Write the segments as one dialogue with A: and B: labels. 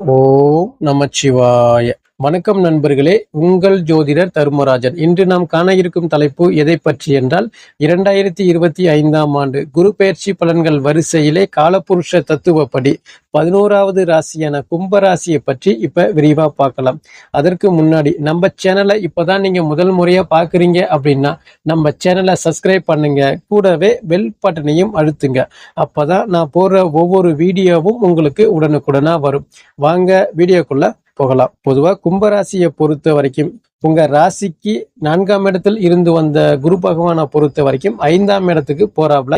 A: ஓம் நமச்சிவாய. வணக்கம் நண்பர்களே. உங்கள் ஜோதிடர் தர்மராஜன். இன்று நாம் காண இருக்கும் தலைப்பு எதை பற்றி என்றால் இரண்டாயிரத்தி இருபத்தி ஐந்தாம் ஆண்டு குரு பயிற்சி பலன்கள் வரிசையிலே காலபுருஷ தத்துவப்படி பதினோராவது ராசியான கும்ப ராசியை பற்றி இப்ப விரிவா பார்க்கலாம். அதற்கு முன்னாடி நம்ம சேனலை இப்பதான் நீங்க முதல் முறையா பாக்குறீங்க அப்படின்னா நம்ம சேனலை சப்ஸ்கிரைப் பண்ணுங்க. கூடவே பெல் பட்டனையும் அழுத்துங்க. அப்பதான் நான் போடுற ஒவ்வொரு வீடியோவும் உங்களுக்கு உடனுக்குடனா வரும். வாங்க வீடியோக்குள்ள போகலாம். பொதுவாக கும்பராசியை பொறுத்த வரைக்கும் உங்க ராசிக்கு நான்காம் இடத்தில் இருந்து வந்த குரு பகவானை பொறுத்த வரைக்கும் ஐந்தாம் இடத்துக்கு போறாப்ல.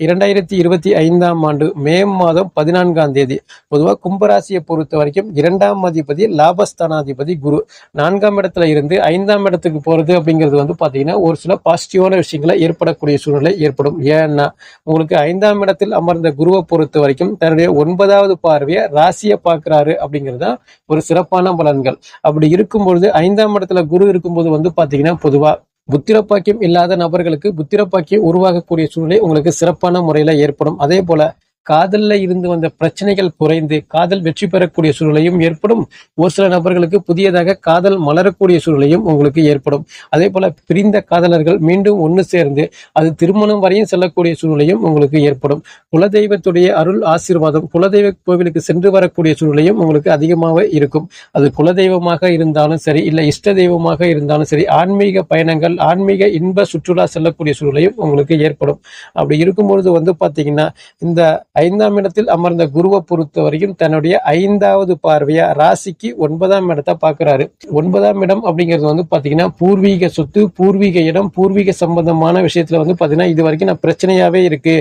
A: இரண்டாயிரத்தி இருபத்தி ஐந்தாம் ஆண்டு மே மாதம் பதினான்காம் தேதி. பொதுவாக கும்பராசியை பொறுத்த வரைக்கும் இரண்டாம் அதிபதி லாபஸ்தானாதிபதி குரு. நான்காம் இடத்துல இருந்து ஐந்தாம் இடத்துக்கு போகிறது அப்படிங்கிறது வந்து பார்த்தீங்கன்னா ஒரு சில பாசிட்டிவான விஷயங்களை ஏற்படக்கூடிய சூழ்நிலை ஏற்படும். ஏன்னா உங்களுக்கு ஐந்தாம் இடத்தில் அமர்ந்த குருவை பொறுத்த வரைக்கும் தன்னுடைய ஒன்பதாவது பார்வையை ராசியை பார்க்குறாரு அப்படிங்கிறது தான் ஒரு சிறப்பான பலன்கள். அப்படி இருக்கும் பொழுது ஐந்தாம் இடத்துல குரு இருக்கும்போது வந்து பார்த்தீங்கன்னா பொதுவாக புத்திரப்பாக்கியம் இல்லாத நபர்களுக்கு புத்திரப்பாக்கியம் உருவாகக்கூடிய சூழ்நிலை உங்களுக்கு சிறப்பான முறையில் ஏற்படும். அதே போல காதல்ல இருந்து வந்த பிரச்சனைகள் குறைந்து காதல் வெற்றி பெறக்கூடிய சூழ்நிலையும் ஏற்படும். ஒரு சில நபர்களுக்கு புதியதாக காதல் மலரக்கூடிய சூழ்நிலையும் உங்களுக்கு ஏற்படும். அதே போல பிரிந்த காதலர்கள் மீண்டும் ஒன்று சேர்ந்து அது திருமணம் வரையும் செல்லக்கூடிய சூழ்நிலையும் உங்களுக்கு ஏற்படும். குலதெய்வத்துடைய அருள் ஆசீர்வாதம் குலதெய்வ கோவிலுக்கு சென்று வரக்கூடிய சூழ்நிலையும் உங்களுக்கு அதிகமாக இருக்கும். அது குலதெய்வமாக இருந்தாலும் சரி இல்லை இஷ்ட தெய்வமாக இருந்தாலும் சரி ஆன்மீக பயணங்கள் ஆன்மீக இன்ப சுற்றுலா செல்லக்கூடிய சூழ்நிலையும் உங்களுக்கு ஏற்படும். அப்படி இருக்கும்பொழுது வந்து பார்த்தீங்கன்னா இந்த ஐந்தாம் இடத்தில் அமர்ந்த குருவை பொறுத்த வரைக்கும் தன்னுடைய ஐந்தாவது பார்வையா ராசிக்கு ஒன்பதாம் இடத்தை பார்க்கிறாரு. ஒன்பதாம் இடம் அப்படிங்கிறது வந்து பாத்தீங்கன்னா பூர்வீக சொத்து பூர்வீக இடம் பூர்வீக சம்பந்தமான விஷயத்துல வந்து பாத்தீங்கன்னா இது வரைக்கும் நான் பிரச்சனையாவே இருக்கு.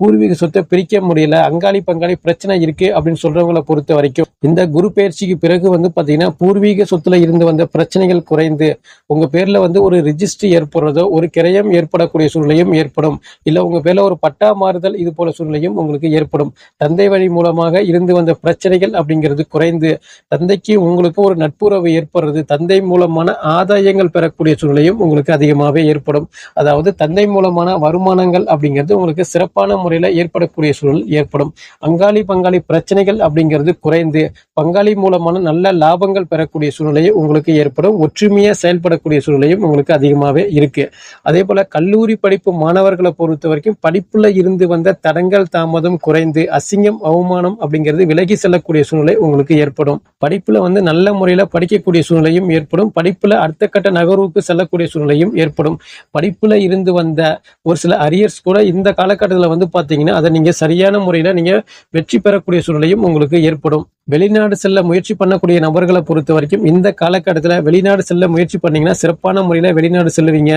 A: பூர்வீக சொத்தை பிரிக்க முடியல அங்காளி பங்காளி பிரச்சனை இருக்கு அப்படின்னு சொல்றவங்களை பொறுத்த வரைக்கும் இந்த குரு பயிற்சிக்கு பிறகு வந்து பாத்தீங்கன்னா பூர்வீக சொத்துல இருந்து வந்த பிரச்சனைகள் குறைந்து உங்க பேர்ல வந்து ஒரு ரிஜிஸ்ட்ரி ஏற்படுறதோ ஒரு கிரயம் ஏற்படக்கூடிய சூழ்நிலையும் ஏற்படும். இல்ல உங்க பேர்ல ஒரு பட்டா மாறுதல் இது போல சூழ்நிலையும் உங்களுக்கு ஏற்படும். தந்தை வழி மூலமாக இருந்து வந்த பிரச்சனைகள் அப்படிங்கிறது குறைந்து தந்தைக்கு உங்களுக்கு ஒரு நட்புறவு ஏற்படுறது தந்தை மூலமான ஆதாயங்கள் பெறக்கூடிய சூழ்நிலையும் உங்களுக்கு அதிகமாகவே ஏற்படும். அதாவது தந்தை மூலமான வருமானங்கள் அப்படிங்கிறது உங்களுக்கு சிறப்பான முறையில் ஏற்படக்கூடிய சூழல் ஏற்படும். அங்காளி பங்காளி பிரச்சனைகள் அப்படிங்கிறது குறைந்து பங்காளி மூலமான நல்ல லாபங்கள் பெறக்கூடிய சூழ்நிலையும் உங்களுக்கு ஏற்படும். ஒற்றுமையாக செயல்படக்கூடிய சூழ்நிலையும் உங்களுக்கு அதிகமாகவே இருக்கு. அதே போல கல்லூரி படிப்பு மாணவர்களை பொறுத்த வரைக்கும் படிப்புல இருந்து வந்த தடங்கள் தாமதம் குறைந்து அசிங்கம் அவமானம் அப்படிங்கிறது விலகி செல்லக்கூடிய சூழ்நிலை உங்களுக்கு ஏற்படும். படிப்பில் வந்து நல்ல முறையில் படிக்கக்கூடிய சூழ்நிலையும் ஏற்படும். படிப்பில் அடுத்த கட்ட நகர்வுக்கு செல்லக்கூடிய சூழ்நிலையும் ஏற்படும். படிப்பில் இருந்து வந்த ஒரு சில அரியர்ஸ் கூட இந்த காலகட்டத்தில் வந்து பார்த்தீங்கன்னா அதை நீங்க சரியான முறையில் நீங்க வெற்றி பெறக்கூடிய சூழ்நிலையும் உங்களுக்கு ஏற்படும். வெளிநாடு செல்ல முயற்சி பண்ணக்கூடிய நபர்களை பொறுத்த வரைக்கும் இந்த காலகட்டத்தில் வெளிநாடு செல்ல முயற்சி பண்ணீங்கன்னா சிறப்பான முறையில வெளிநாடு செல்லுவீங்க.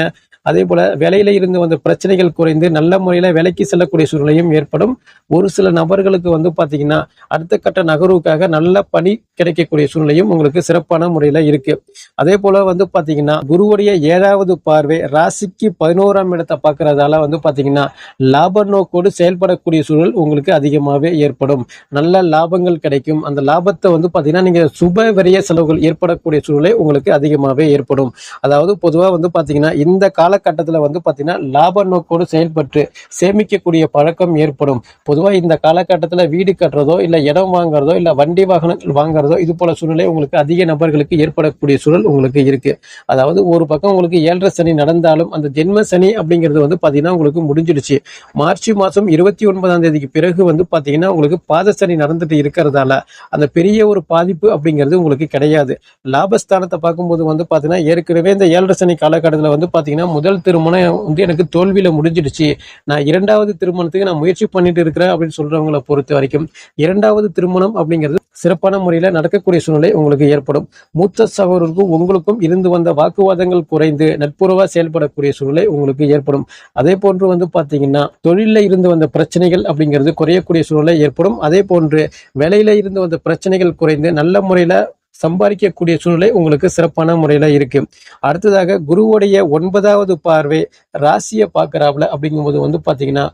A: அதே போல வேலையில இருந்து வந்த பிரச்சனைகள் குறைந்து நல்ல முறையில வேலைக்கு செல்லக்கூடிய சூழ்நிலையும் ஏற்படும். ஒரு சில நபர்களுக்கு வந்து பாத்தீங்கன்னா அடுத்த கட்ட நகர்வுக்காக நல்ல பணி கிடைக்கக்கூடிய சூழ்நிலையும் உங்களுக்கு சிறப்பான முறையில இருக்கு. அதே போல வந்து பாத்தீங்கன்னா குருவுடைய ஏழாவது பார்வை ராசிக்கு பதினோராம் இடத்தை பார்க்கறதால வந்து பாத்தீங்கன்னா லாப நோக்கோடு செயல்படக்கூடிய சூழல் உங்களுக்கு அதிகமாகவே ஏற்படும். நல்ல லாபங்கள் கிடைக்கும். அந்த லாபத்தை வந்து பார்த்தீங்கன்னா நீங்க சுப விரைய செலவுகள் ஏற்படக்கூடிய சூழ்நிலை உங்களுக்கு அதிகமாகவே ஏற்படும். அதாவது பொதுவாக வந்து பார்த்தீங்கன்னா இந்த காலகட்டத்தில் வந்து பார்த்தீங்கன்னா லாப நோக்கோடு செயல்பட்டு சேமிக்கக்கூடிய பழக்கம் ஏற்படும். பொதுவாக இந்த காலகட்டத்தில் வீடு கட்டுறதோ இல்லை இடம் வாங்குறதோ இல்லை வண்டி வாகனங்கள் வாங்குறதோ இது போல சூழ்நிலை உங்களுக்கு அதிக நபர்களுக்கு ஏற்படக்கூடிய சூழல் உங்களுக்கு இருக்கு. அதாவது ஒரு பக்கம் உங்களுக்கு ஏழரை சனி நடந்தாலும் அந்த ஜென்ம சனி அப்படிங்கிறது வந்து பார்த்தீங்கன்னா உங்களுக்கு முடிஞ்சிடுச்சு. மார்ச் மாதம் இருபத்தி ஒன்பதாம் தேதிக்கு பிறகு வந்து பார்த்தீங்கன்னா உங்களுக்கு பாத சனி நடந்துட்டு இருக்கிறதால அந்த பெரிய ஒரு பாதிப்பு அப்படிங்கிறது உங்களுக்கு கிடையாது. லாபஸ்தானத்தை பார்க்கும்போது வந்து பார்த்தீங்கன்னா ஏற்கனவே இந்த ஏழரை சனி காலகட்டத்தில் வந்து பார்த்தீங்கன்னா முதல் திருமணம் வந்து எனக்கு தோல்வியில் முடிஞ்சிடுச்சு. நான் இரண்டாவது திருமணத்துக்கு நான் முயற்சி பண்ணிட்டு இருக்கிறேன் அப்படின்னு சொல்கிறவங்களை பொறுத்த வரைக்கும் இரண்டாவது திருமணம் அப்படிங்கிறது சிறப்பான முறையில் நடக்கக்கூடிய சூழ்நிலை உங்களுக்கு ஏற்படும். மூத்த சகோதரருக்கும் உங்களுக்கும் இருந்து வந்த வாக்குவாதங்கள் குறைந்து நட்புறவாக செயல்படக்கூடிய சூழ்நிலை உங்களுக்கு ஏற்படும். அதே போன்று வந்து பார்த்தீங்கன்னா தொழிலில் இருந்து வந்த பிரச்சனைகள் அப்படிங்கிறது குறையக்கூடிய சூழ்நிலை ஏற்படும். அதே போன்று வேலையில இருந்து வந்த பிரச்சனைகள் குறைந்து நல்ல முறையில சம்பாதிக்கக்கூடிய சூழ்நிலை உங்களுக்கு சிறப்பான முறையில இருக்கு. அடுத்ததாக குருவுடைய ஒன்பதாவது பார்வை ராசியை பார்க்கறாப்புல அப்படிங்கும்போது வந்து பாத்தீங்கன்னா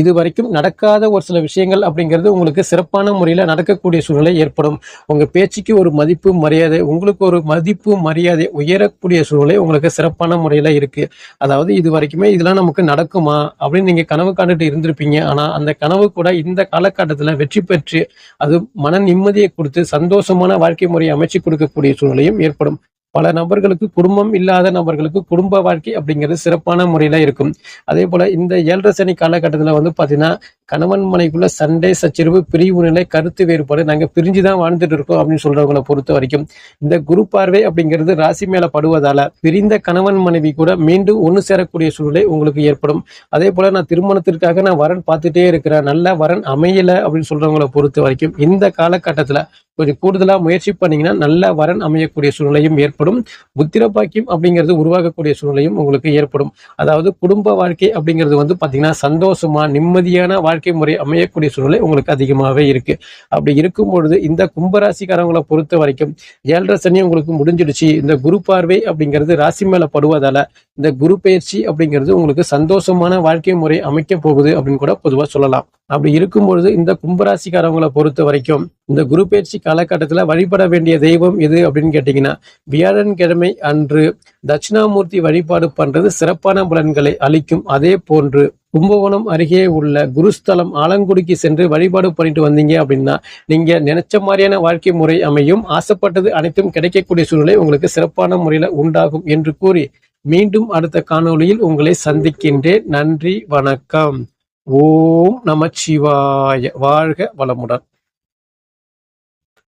A: இது வரைக்கும் நடக்காத ஒரு சில விஷயங்கள் அப்படிங்கிறது உங்களுக்கு சிறப்பான முறையில் நடக்கக்கூடிய சூழ்நிலை ஏற்படும். உங்க பேச்சுக்கு ஒரு மதிப்பு மரியாதை உங்களுக்கு ஒரு மதிப்பு மரியாதை உயரக்கூடிய சூழ்நிலை உங்களுக்கு சிறப்பான முறையில் இருக்கு. அதாவது இது வரைக்குமே இதெல்லாம் நமக்கு நடக்குமா அப்படின்னு நீங்க கனவு காண்டுட்டு இருந்திருப்பீங்க. ஆனா அந்த கனவு கூட இந்த காலகட்டத்தில் வெற்றி பெற்று அது மன நிம்மதியை கொடுத்து சந்தோஷமான வாழ்க்கை முறையை அமைச்சு கொடுக்கக்கூடிய சூழ்நிலையும் ஏற்படும். பல நபர்களுக்கு குடும்பம் இல்லாத நபர்களுக்கு குடும்ப வாழ்க்கை அப்படிங்கிறது சிறப்பான முறையில இருக்கும். அதே போல இந்த ஏழரை சனி காலகட்டத்தில் வந்து பாத்தீங்கன்னா கணவன் மனைக்குள்ள சண்டை சச்சரிவு பிரிவு நிலை கருத்து வேறுபாடு நாங்கள் பிரிஞ்சு தான் வாழ்ந்துட்டு இருக்கோம் அப்படின்னு சொல்றவங்களை பொறுத்த வரைக்கும் இந்த குரு பார்வை அப்படிங்கிறது ராசி மேல படுவதால பிரிந்த கணவன் மனைவி கூட மீண்டும் ஒன்று சேரக்கூடிய சூழ்நிலை உங்களுக்கு ஏற்படும். அதே போல நான் திருமணத்திற்காக நான் வரன் பார்த்துட்டே இருக்கிறேன். நல்ல வரன் அமையல அப்படின்னு சொல்றவங்களை பொறுத்த வரைக்கும் இந்த காலகட்டத்தில் கொஞ்சம் கூடுதலா முயற்சி பண்ணீங்கன்னா நல்ல வரன் அமையக்கூடிய சூழ்நிலையும் ஏற்படும். புத்திர பாக்கியம் அப்படிங்கிறது உருவாகக்கூடிய சூழ்நிலையும் உங்களுக்கு ஏற்படும். அதாவது குடும்ப வாழ்க்கை அப்படிங்கிறது வந்து பாத்தீங்கன்னா சந்தோஷமா நிம்மதியான வாழ்க்கை முறை அமையக்கூடிய சூழ்நிலை உங்களுக்கு அதிகமாகவே இருக்கு. அப்படி இருக்கும் பொழுது இந்த கும்பராசிக்காரங்களை பொறுத்த வரைக்கும் ஏழரை சனி உங்களுக்கு முடிஞ்சிடுச்சு. இந்த குரு பார்வை அப்படிங்கிறது ராசி மேல படுவதால இந்த குரு பயிற்சி அப்படிங்கிறது உங்களுக்கு சந்தோஷமான வாழ்க்கை முறை அமைக்க போகுது அப்படின்னு கூட பொதுவா சொல்லலாம். அப்படி இருக்கும் பொழுது இந்த கும்பராசிக்காரவங்களை பொறுத்த வரைக்கும் இந்த குரு பயிற்சி காலகட்டத்தில் வழிபட வேண்டிய தெய்வம் எது அப்படின்னு கேட்டீங்கன்னா வியாழன்கிழமை அன்று தட்சிணாமூர்த்தி வழிபாடு பண்ணுறது சிறப்பான பலன்களை அளிக்கும். அதே போன்று கும்பகோணம் அருகே உள்ள குருஸ்தலம் ஆலங்குடிக்கு சென்று வழிபாடு பண்ணிட்டு வந்தீங்க அப்படின்னா நீங்க நினைச்ச மாதிரியான வாழ்க்கை முறை அமையும். ஆசைப்பட்டது அனைத்தும் கிடைக்கக்கூடிய சூழ்நிலை உங்களுக்கு சிறப்பான முறையில உண்டாகும் என்று கூறி மீண்டும் அடுத்த காணொளியில் உங்களை சந்திக்கின்றேன். நன்றி வணக்கம். ஓம் நமச்சிவாய வாழ்க வளமுடன்.